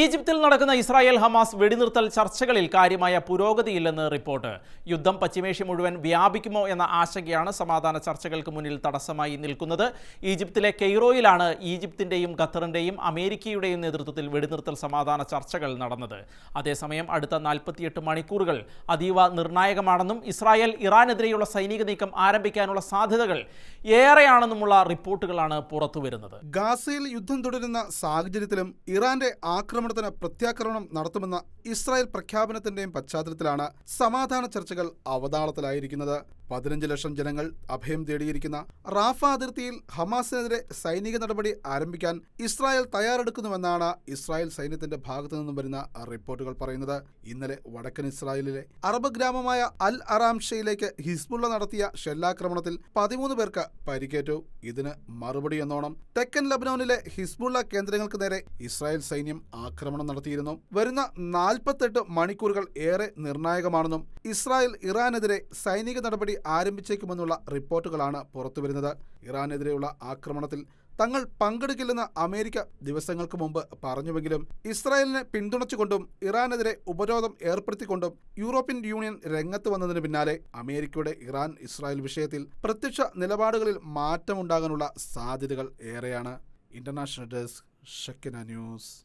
ഈജിപ്തിൽ നടക്കുന്ന Israel Hamas വെടിനിർത്തൽ ചർച്ചകളിൽ കാര്യമായ പുരോഗതിയില്ലെന്ന് റിപ്പോർട്ട്. യുദ്ധം പശ്ചിമേഷ്യ മുഴുവൻ വ്യാപിക്കുമോ എന്ന ആശങ്കയാണ് സമാധാന ചർച്ചകൾക്ക് മുന്നിൽ തടസ്സമായി നിൽക്കുന്നത്. ഈജിപ്തിലെ കെയ്റോയിലാണ് ഈജിപ്തിന്റെയും ഖത്തറിന്റെയും അമേരിക്കയുടെയും നേതൃത്വത്തിൽ വെടിനിർത്തൽ സമാധാന ചർച്ചകൾ നടന്നത്. അതേസമയം അടുത്ത നാൽപ്പത്തിയെട്ട് മണിക്കൂറുകൾ അതീവ നിർണായകമാണെന്നും ഇസ്രായേൽ ഇറാനെതിരെയുള്ള സൈനിക നീക്കം ആരംഭിക്കാനുള്ള സാധ്യതകൾ ഏറെയാണെന്നുമുള്ള റിപ്പോർട്ടുകളാണ് പുറത്തുവരുന്നത്. ഗാസയിൽ യുദ്ധം തുടരുന്ന സാഹചര്യത്തിലും ഇറാന്റെ ആക്രമണത്തിന് പ്രത്യാക്രമണം നടത്തുമെന്ന ഇസ്രായേൽ പ്രഖ്യാപനത്തിന്റെയും പശ്ചാത്തലത്തിലാണ് സമാധാന ചർച്ചകൾ അവതാളത്തിലായിരിക്കുന്നത്. പതിനഞ്ച് ലക്ഷം ജനങ്ങൾ അഭയം തേടിയിരിക്കുന്ന റാഫ അതിർത്തിയിൽ ഹമാസിനെതിരെ സൈനിക നടപടി ആരംഭിക്കാൻ ഇസ്രായേൽ തയ്യാറെടുക്കുന്നുവെന്നാണ് ഇസ്രായേൽ സൈന്യത്തിന്റെ ഭാഗത്തു നിന്നും വരുന്ന റിപ്പോർട്ടുകൾ പറയുന്നത്. ഇന്നലെ വടക്കൻ ഇസ്രായേലിലെ അറബ് ഗ്രാമമായ അൽ അറാംഷയിലേക്ക് ഹിസ്ബുള്ള നടത്തിയ ഷെല്ലാക്രമണത്തിൽ പതിമൂന്ന് പേർക്ക് പരിക്കേറ്റു. ഇതിന് മറുപടി എന്നോണം തെക്കൻ ലബനോനിലെ ഹിസ്ബുള്ള കേന്ദ്രങ്ങൾക്ക് നേരെ ഇസ്രായേൽ സൈന്യം ആക്രമണം നടത്തിയിരുന്നു. വരുന്ന നാൽപ്പത്തെട്ട് മണിക്കൂറുകൾ ഏറെ നിർണായകമാണെന്നും ഇസ്രായേൽ ഇറാനെതിരെ സൈനിക നടപടി ആരംഭിച്ചേക്കുമെന്നുള്ള റിപ്പോർട്ടുകളാണ് പുറത്തുവരുന്നത്. ഇറാനെതിരെയുള്ള ആക്രമണത്തിൽ തങ്ങൾ പങ്കെടുക്കില്ലെന്ന് അമേരിക്ക ദിവസങ്ങൾക്ക് മുമ്പ് പറഞ്ഞുവെങ്കിലും ഇസ്രായേലിനെ പിന്തുണച്ചുകൊണ്ടും ഇറാനെതിരെ ഉപരോധം ഏർപ്പെടുത്തിക്കൊണ്ടും യൂറോപ്യൻ യൂണിയൻ രംഗത്ത് വന്നതിന് പിന്നാലെ അമേരിക്കയുടെ ഇറാൻ ഇസ്രായേൽ വിഷയത്തിൽ പ്രത്യക്ഷ നിലപാടുകളിൽ മാറ്റമുണ്ടാകാനുള്ള സാധ്യതകൾ ഏറെയാണ്. International desk Shakina news.